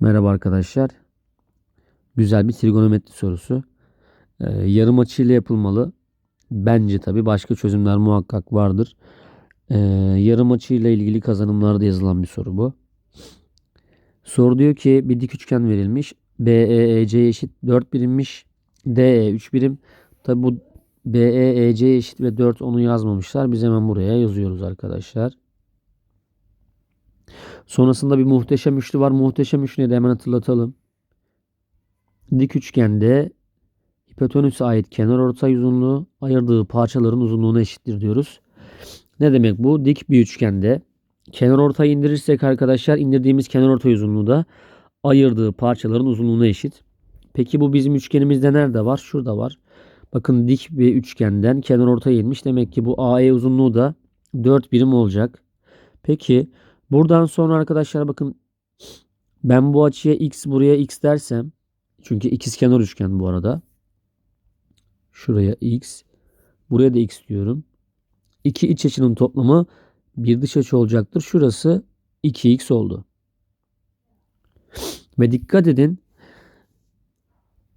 Merhaba arkadaşlar. Güzel bir trigonometri sorusu. Ee, yarım açıyla yapılmalı. Bence tabi başka çözümler muhakkak vardır. Ee, yarım açıyla ilgili kazanımlarda yazılan bir soru bu. Soru diyor ki bir dik üçgen verilmiş. BEEC eşit 4 birimmiş. DE 3 birim. Tabi bu BEEC eşit ve 4 onu yazmamışlar. Biz hemen buraya yazıyoruz arkadaşlar. Sonrasında bir muhteşem üçlü var. Muhteşem üçlüyü de hemen hatırlatalım. Dik üçgende hipotenüse ait kenar ortay uzunluğu ayırdığı parçaların uzunluğuna eşittir diyoruz. Ne demek bu? Dik bir üçgende kenar ortayı indirirsek arkadaşlar indirdiğimiz kenar ortay uzunluğu da ayırdığı parçaların uzunluğuna eşit. Peki bu bizim üçgenimizde nerede var? Şurada var. Bakın dik bir üçgenden kenar ortaya inmiş. Demek ki bu AE uzunluğu da 4 birim olacak. Peki buradan sonra arkadaşlar bakın ben bu açıya x buraya x dersem çünkü ikizkenar üçgen bu arada. Şuraya x. Buraya da x diyorum. İki iç açının toplamı bir dış açı olacaktır. Şurası 2x oldu. Ve dikkat edin.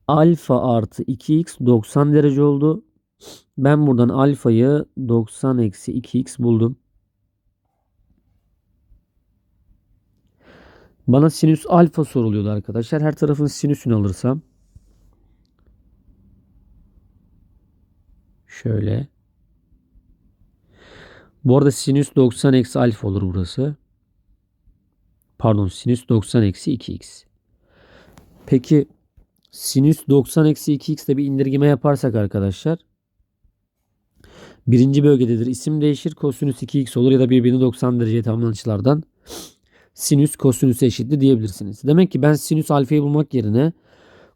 Alfa artı 2x 90 derece oldu. Ben buradan alfayı 90 eksi 2x buldum. Bana sinüs alfa soruluyordu arkadaşlar. Her tarafın sinüsünü alırsam. Şöyle. Bu arada sinüs 90 eksi alfa olur burası. Pardon sinüs 90 eksi 2x. Peki sinüs 90 eksi 2x'te bir indirgeme yaparsak arkadaşlar. Birinci bölgededir. İsim değişir. Kosinüs 2x olur ya da birbirini 90 dereceye tamamlanan açılardan sinüs kosinüse eşittir diyebilirsiniz. Demek ki ben sinüs alfayı bulmak yerine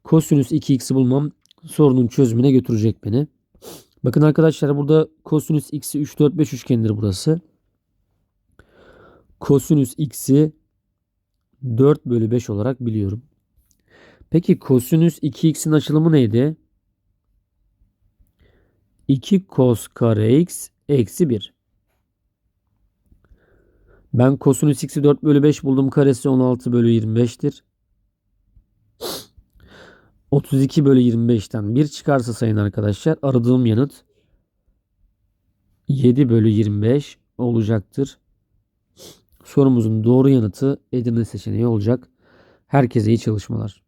kosinüs 2x'i bulmam sorunun çözümüne götürecek beni. Bakın arkadaşlar burada kosinüs x'i 3 4 5 üçgenidir burası. Kosinüs x'i 4 bölü 5 olarak biliyorum. Peki kosinüs 2x'in açılımı neydi? 2 kos kare x eksi 1. Ben kosinüs x'i 4 bölü 5 buldum. Karesi 16 bölü 25'tir. 32 bölü 25'ten 1 çıkarsa sayın arkadaşlar aradığım yanıt 7 bölü 25 olacaktır. Sorumuzun doğru yanıtı Edirne seçeneği olacak. Herkese iyi çalışmalar.